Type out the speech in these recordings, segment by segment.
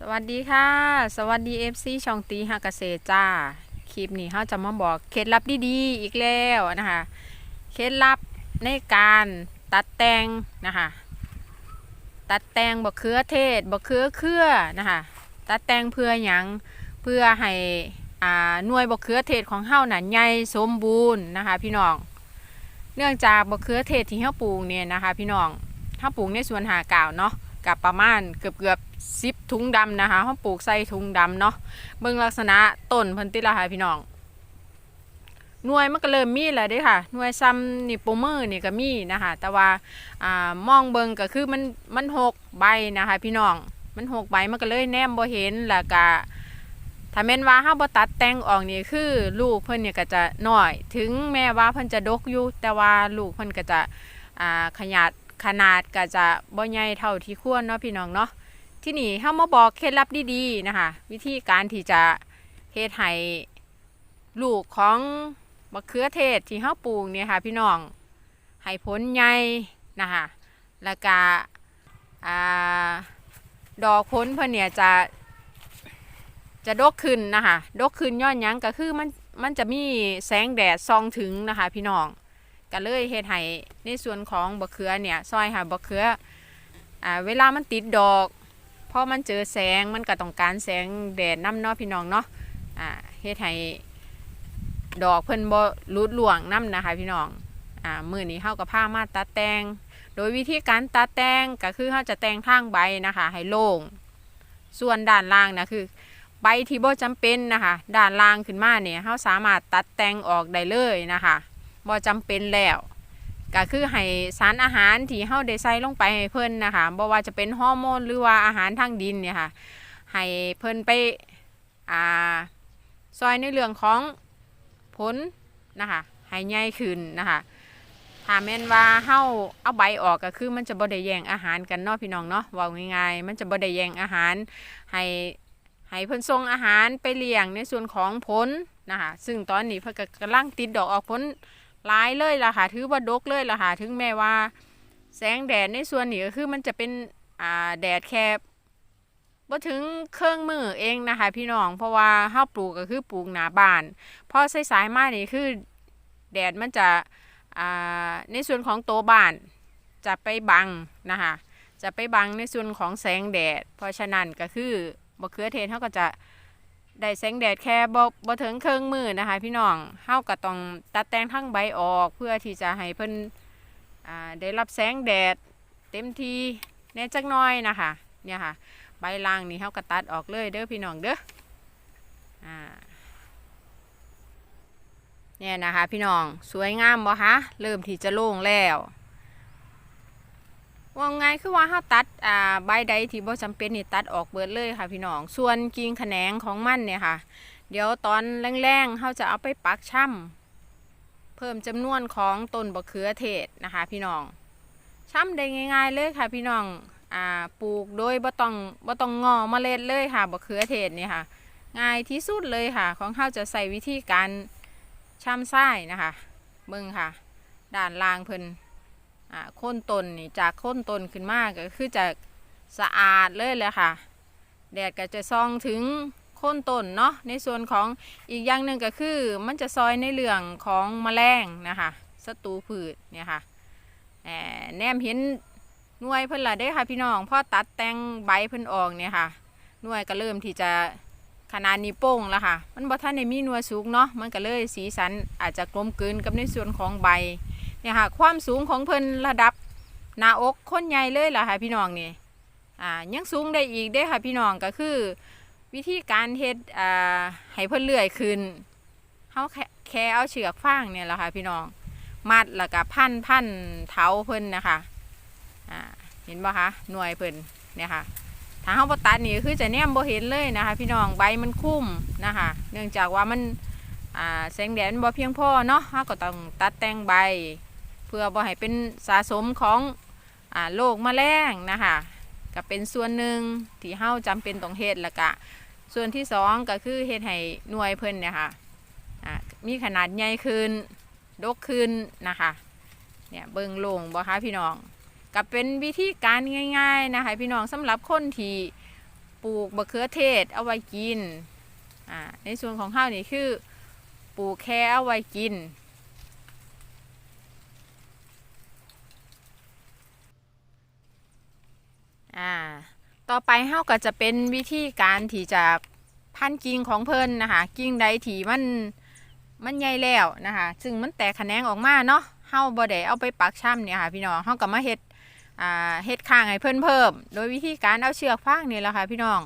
สวัสดีค่ะ สวัสดี FC ช่องตีฮักเกษตรจ้า คลิปนี้เขาจะมาบอกเคล็ดลับดีๆอีกแล้วนะคะ เคล็ดลับในการตัดแตงนะคะ ตัดแตงบะเขือเทศบะเขือเครือนะคะ ตัดแตงเพื่อหยังเพื่อให้อ่าหน่วยบะเขือเทศของเฮาหน่ะใหญ่สมบูรณ์นะคะ พี่น้อง เนื่องจากบะเขือเทศที่เฮาปลูกเนี่ยนะคะ พี่น้องเฮาปลูกในสวนหากาวเนาะกับประมาณเกือบเกือบ สิบถุงดำนะคะเฮาปลูกใส่ถุงดำเนาะเบิ่งลักษณะต้นเพิ่นติละค่ะพี่น้องหน่วยมันก็เริ่มมีแล้วด้ค่ะหน่วยซ้ำนี่โปรมือนี่ก็มีนะคะแต่ว่าอ่ามองเบิ่งก็คือมันมันหกใบนะคะพี่น้องมันหกใบมันก็เลยแนมบ่เห็นแล้วก็ถ้าแม่นว่าเฮาบ่ตัดแต่งออกนี่คือลูกเพิ่นเนี่ยก็จะน้อย ถึงแม้ว่าเพิ่นจะดกอยู่แต่ว่าลูกเพิ่นก็จะอ่าขนาดขนาดก็จะบ่ใหญ่เท่าที่ควรเนาะพี่น้องเนาะ ที่นี่เฮามาบอกเคล็ดลับดีๆนะคะ วิธีการที่จะเฮ็ดให้ลูกของมะเขือเทศที่เฮาปลูกเนี่ยค่ะ พี่น้องให้ผลใหญ่นะคะแล้วก็อ่าดอกผลเพิ่นเนี่ยจะจะดกขึ้นนะคะดกขึ้นย้อนยังก็คือมันมันจะมีแสงแดดส่องถึงนะคะ พี่น้องก็เลยเฮ็ดให้ในส่วนของบะเขือเนี่ยซอยหาบะเขืออเวลามันติดดอก พอมันเจอแสงมันก็ต้องการแสงแดดน้ำเนาะพี่น้องเนาะอ่าเฮ็ดให้ดอกเพิ่นบ่รุดหลวงน้ำนะคะพี่น้องอ่ามื้อนี้เฮากับผ้ามาตัดแต่งโดยวิธีการตัดแต่งก็คือเฮาจะแต่งทางใบนะคะ ให้โล่งส่วนด้านล่างนะคือ ใบที่บ่จำเป็นนะคะ ด้านล่างขึ้นมาเนี่ยเฮาสามารถตัดแต่งออกได้เลยนะคะบ่จำเป็นแล้ว ก็คือให้สารอาหารที่เฮาได้ใส่ลงไปให้เพิ่นนะคะบ่ว่าจะเป็นฮอร์โมนหรือว่าอาหารทางดินเนี่ยค่ะให้เพิ่นไปอ่าซอยในเรื่องของผลนะคะให้ใหญ่ขึ้นนะคะถ้าแม่นว่าเฮาเอาใบออกก็คือมันจะบ่ได้แย่งอาหารกันเนาะพี่น้องเนาะว้าง่ายๆมันจะบ่ได้แย่งอาหารให้ให้เพิ่นส่งอาหารไปเลี้ยงในส่วนของผลนะคะซึ่งตอนนี้เพิ่นก็กำลังติดดอกออกผล หลายเลยล่ะค่ะถือว่าดกเลยล่ะค่ะถึงแม้ว่า แสงแดดในส่วนนี้ก็คือมันจะเป็นอ่าแดดแค่บ่ถึงเครื่องมือเองนะคะ พี่น้องเพราะว่าเฮาปลูกก็คือปลูกหนาบ้านพอสายๆมานี่คือแดดมันจะอ่าในส่วนของโตวบ้านจะไปบังนะคะจะไปบังในส่วนของแสงแดด เพราะฉะนั้นก็คือมะเขือเทศเฮาก็จะ ได้แสงแดดแค่บ่บ่ถึงเครื่องมือนะคะ พี่น้องเฮาก็ต้องตัดแต่งทั้งใบออกเพื่อที่จะให้เพิ่นอ่าได้รับแสงแดดเต็มที่แน่จักน้อยนะคะเนี่ยค่ะ ใบล่างนี่เฮาก็ตัดออกเลยเด้อพี่น้องเด้ออ่าเนี่ยนะคะ พี่น้องสวยงามบ่คะเริ่มที่จะโล่งแล้ว ว่าไงคือว่าเฮาตัดอ่าใบใดที่บ่จำเป็นนี่ตัดออกเบิดเลยค่ะพี่น้อง ส่วนกิ่งแขนงของมันเนี่ยค่ะ เดี๋ยวตอนแรงๆเฮาจะเอาไปปักช่ำเพิ่มจำนวนของต้นบะเขือเทศนะคะ พี่น้องช่ำได้ง่าย ๆเลยค่ะพี่น้องอ่าปลูกโดยบ่ต้องบ่ต้องงอเมล็ดเลยค่ะบะเขือเทศนี่ค่ะ ง่ายที่สุดเลยค่ะ ของเฮาจะใส่วิธีการช่ำไส้นะคะเบิ่งค่ะ ด้านล่างเพิ่น อ่าค่นต้นนี่จากค่นต้นขึ้นมาก็คือจะสะอาดเลยแหละค่ะ แดดก็จะส่องถึงค่นต้นเนาะในส่วนของอีกอย่างหนึ่งก็คือมันจะซอยในเรื่องของแมลงนะคะศัตรูพืชเนี่ยค่ะแหนมเห็นหน่วยเพิ่นละได้ค่ะพี่น้องพอตัดแต่งใบเพิ่นออกเนี่ยค่ะหน่วยก็เริ่มที่จะขนาดนี้โป้งแล้วค่ะ มันบ่ทันได้มีน่วสูงเนาะมันก็เลยสีสันอาจจะกลมกลืนกับในส่วนของใบ เนี่ยค่ะความสูงของเพิ่นระดับหน้าอกคนใหญ่เลยล่ะค่ะพี่น้องนี่อ่ายังสูงได้อีกเด้ค่ะพี่น้องก็คือ วิธีการเฮ็ดอ่าให้เพิ่นเลื่อยขึ้นเฮาแค่เอาเชือกฟางเนี่ยแหละค่ะพี่น้อง มัดแล้วก็พันพันเท้าเพิ่นนะคะอ่าเห็นบ่คะหน่วยเพิ่นเนี่ยค่ะถ้าเฮาบ่ตัดนี่คือจะแนมบ่เห็นเลยนะคะ พี่น้องใบมันคุ้มนะคะ เนื่องจากว่ามันอ่าแสงแดดมันบ่เพียงพอเนาะเฮาก็ต้องตัดแต่งใบ พื่อบ่ให้เป็นสะสมของอโรคแมลงนะคะก็เป็นส่วนหนึ่งที่เฮาจำเป็นต้องเฮ็ดล้วก็ส่วนที่สองก็คือเฮ็ดให้หน่วยเพิ่นเนี่ยค่ะมีขนาดใหญ่ขึ้นดกขึ้นนะคะเนี่ยเบิ่งลงบ่คะพี่น้องก็เป็นวิธีการง่าย ๆนะคะ พี่น้องสำหรับคนที่ปลูกบะเขือเทศเอาไว้กินในส่วนของข้าวนี่คือปลูกแค่เอาไว้กิน อ่าต่อไปเฮาก็จะเป็นวิธีการที่จะพันกิ่งของเพิ่นนะคะ กิ่งใดที่มันมันใหญ่แล้วนะคะซึ่งมันแตกแขนงออกมาเนาะเฮาบ่ได้เอาไปปักช่ำเนี่ยค่ะพี่น้องเฮาก็มาเฮ็ดอ่าเฮ็ดข้างให้เพิ่นเพิ่ม โดยวิธีการเอาเชือกฟางนี่แหละค่ะพี่น้อง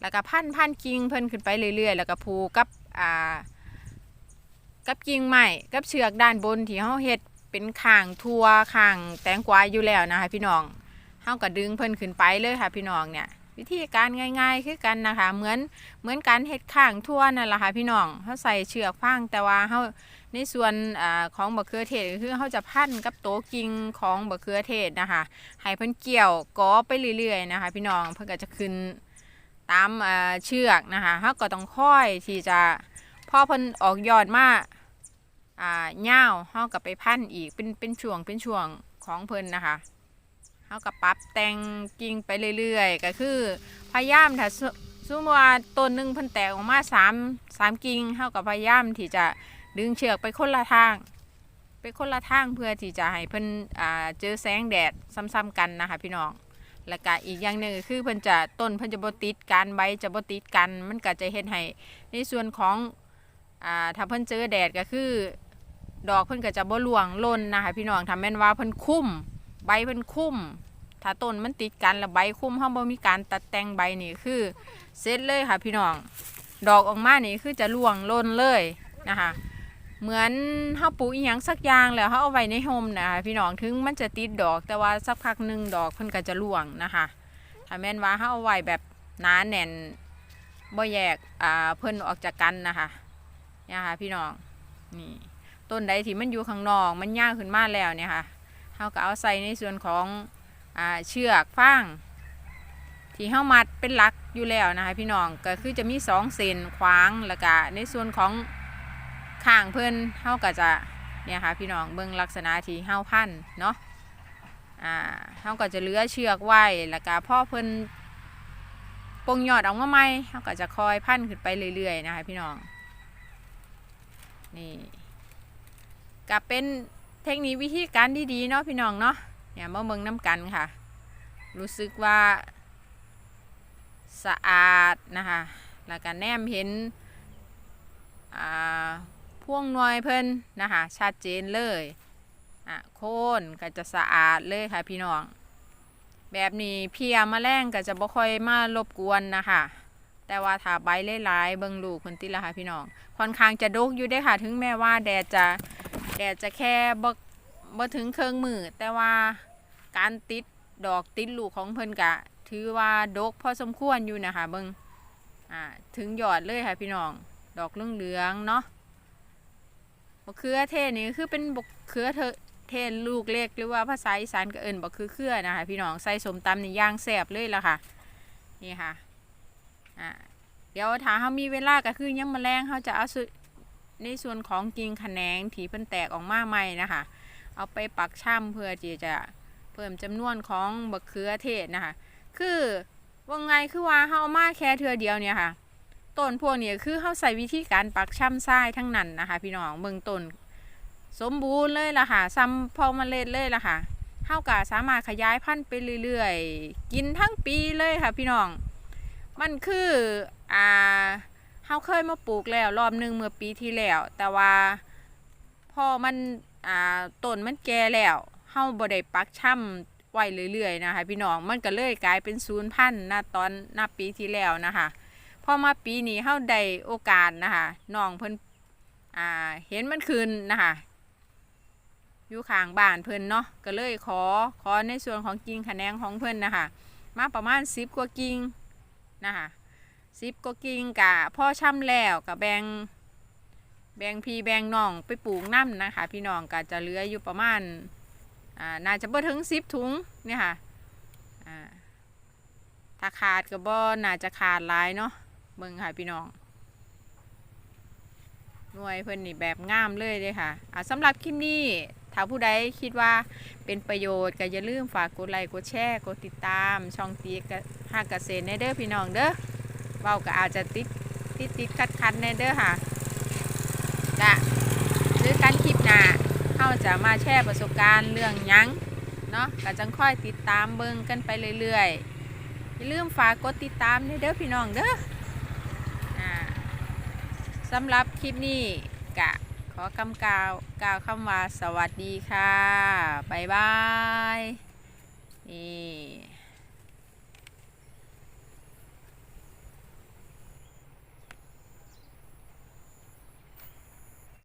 แล้วก็พันพันกิ่งเพิ่นขึ้นไปเรื่อยๆ แล้วก็ผูกกับอ่ากับกิ่งไม้กับเชือกด้านบนที่เฮาเฮ็ดเป็นข้างทั่วข้างแตงกวาอยู่แล้วนะคะพี่น้อง เฮาก็ดึงเพิ่นขึ้นไปเลยค่ะพี่น้องเนี่ย วิธีการง่าย ๆ คือกันนะคะ เหมือนเหมือนการเฮ็ดข้างทั่วนั่นแหละค่ะพี่น้องเฮาใส่เชือกฟางแต่ว่าเฮาในส่วนอของบะเขือเทศก็คือเฮาจะพันกับโตวกิ่งของบะเขือเทศนะคะให้เพิ่นเกี่ยวก้อไปเรื่อยๆนะคะพี่น้องเพิ่นก็จะขึ้นตามเชือกนะคะเฮาก็ต้องค่อยที่จะพอเพิ่นออกยอดมาอ่ายาเฮาก็ไปพันอีกเป็นเป็นช่วงเป็นช่วงของเพิ่นนะคะ เขาก็ปรับแต่งกิ่งไปเรื่อยๆ ก็คือพยายามถ้าสสมมติว่าต้นหนึ่งเพิ่นแตกออกมาสามสามกิ่งเขาก็พยายามที่จะดึงเชือกไปคนละทาง ไปคนละทางเพื่อที่จะให้เพิ่นอ่าเจอแสงแดดซ้ำๆกันนะคะพี่น้องแล้วก็อีกอย่างหนึ่งคือเพิ่นจะต้นเพิ่นจะบ่ติดกันใบจะบ่ติดกัน มันก็จะเฮ็ดให้ในส่วนของอ่าถ้าเพิ่นเจอแดดก็คือ ดอกเพิ่นก็จะบ่ร่วงล่นนะคะพี่น้องถ้าแม่นว่าเพิ่นคุ้ม ใบเพิ่นคุ้มถ้าต้นมันติดกันแล้วใบคุ้มเฮาบ่มีการตัดแต่งใบนี่คือเสร็จเลยค่ะพี่น้อง ดอกออกมานี่คือจะร่วงล่นเลยนะคะ เหมือนเฮาปลูกอีหยังสักอย่างแล้วเฮาเอาไว้ในโฮมนะคะพี่น้องถึงมันจะติดดอกแต่ว่าสักพักหนึ่งดอกเพิ่นก็จะร่วงนะคะถ้าแม่นว่าเฮาเอาไว้แบบหนาแน่นบ่แยกอ่าเพิ่นออกจากกันนะคะเนี่ยค่ะพี่น้องนี่ต้นใดที่มันอยู่ข้างนอกมันย่าวขึ้นมาแล้วเนี่ยค่ะ เขาก็เอาใส่ในส่วนของอเชือกฟางที่เฮามัดเป็นหลักอยู่แล้วนะคะพี่น้องก็คือจะมีสองเส้นขวางแล้วก็ในส่วนของข้างเพิ่นเฮาก็จะเนี่ยค่ะพี่น้องเบิ่งลักษณะที่เฮาพันเนาะอ่าเฮาก็จะเลื้อเชือกไว้แล้วก็พ่อเพิ่นปงยอดออกมาใหม่เฮาก็จะคอยพันขึ้นไปเรื่อยๆนะคะพี่น้องนี่ก็เป็น เทคนิควิธีการดีๆเนาะพี่น้องเนาะเนี่ยมาเบิ่งน้ำกันค่ะ รู้สึกว่าสะอาดนะคะแล้วก็แนมเห็นอ่าพ่วงน่วยเพิ่นนะคะชัดเจนเลยอะโคนก็จะสะอาดเลยค่ะพี่น้อง แบบนี้เพียมาแมลงก็จะบ่ค่อยมารบกวนนะคะแต่ว่าถ้าใบหลายเบิ่งลูกคนติละค่ะพี่น้องค่อนข้างจะดกอยู่ได้ค่ะ ถึงแม้ว่าแดดจะ แดดจะแค่บ่บ่ถึงเครื่องมือ แต่ว่าการติดดอกติดลูกของเพิ่นกะ ถือว่าดกพอสมควรอยู่นะคะเบิงอ่าถึงยอดเลยค่ะพี่น้อง ดอกเหลืองๆเนาะบกเขือเทศนี่คือเป็นบกเขือเทเทศลูกเล็กหรือว่าภาษาอีสานก็เอิ้นบกคือเครือนะคะพี่น้องใส่สมตำนี่ย่างแซ่บเลยละค่ะ นี่ค่ะอ่าเดี๋ยวถ้าเขามีเวลาก็คือยังมาแรงเขาจะเอาส ในส่วนของกิ่งแขนงที่เพิ่นแตกออกมาใหม่นะคะ เอาไปปักช่ำเพื่อที่จะเพิ่มจำนวนของบะเขือเทศนะคะ คือว่าไงคือว่าเฮาเอามาแค่เทือเดียวเนี่ยค่ะต้นพวกนี้คือเฮาใส่วิธีการปักช่ำทรายทั้งนั้นนะคะ พี่น้องเบื้องต้นสมบูรณ์เลยล่ะค่ะซ้ำพอมเมล็ดเลยล่ะค่ะเฮาก็สามารถขยายพันธุ์ไปเรื่อยๆ กินทั้งปีเลยค่ะพี่น้อง มันคืออ่า เฮาเคยมาปลูกแล้วรอบหนึ่งเมื่อปีที่แล้ว แต่ว่าพอมันอ่าต้นมันแก่แล้วเฮาบ่ได้ปักช่ำไว้เรื่อยๆนะคะพี่น้องมันก็เลยกลายเป็นศูนย์พันธุ์ณตอนณปีที่แล้วนะคะพอมาปีนี้เฮาได้โอกาสนะคะน้องเพิ่นอ่าเห็นมันคืนนะคะอยู่ข้างบ้านเพิ่นเนาะก็เลยขอขอในส่วนของกิ่งแขนงของเพิ่นนะคะมาประมาณ10กว่ากิ่งนะคะ สิบก็กิ่งกะพ่อช่ำแล้วกับแบงแบงพีแบงน้องไปปลูกน้ำนะคะ พี่น้องก็จะเหลืออยู่ประมาณอ่าน่าจะเบ่ถึงสิบถุงเนี่ยค่ะอ่าถ้าขาดก็บ่น่าจะขาดหลายเนาะเบิ่งค่ะพี่น้อง หน่วยเพิ่นนี่แบบงามเลยเลยค่ะอ่าสำหรับคลิปนี้ถ้าผู้ใดคิดว่าเป็นประโยชน์ก็อย่าลืมฝากกดไลค์กดแชร์กดติดตาม ช่องตีกะหากเกษตรในเด้อพี่น้องเด้อ เว้าก็อาจจะติดติดติดคัดคันในเด้อค่ะจะหรือการคลิปหน้าเขาจะมาแชร์ประสบการณ์เรื่องยังเนาะก็จังค่อยติดตามเบิ่งกันไปเรื่อยๆอย่าลืมฝากกดติดตามในเด้อพี่น้องเด้อสำหรับคลิปนี้กะขอกำกล่าวกล่าวคำว่าสวัสดีค่ะ บ๊ายบาย นี่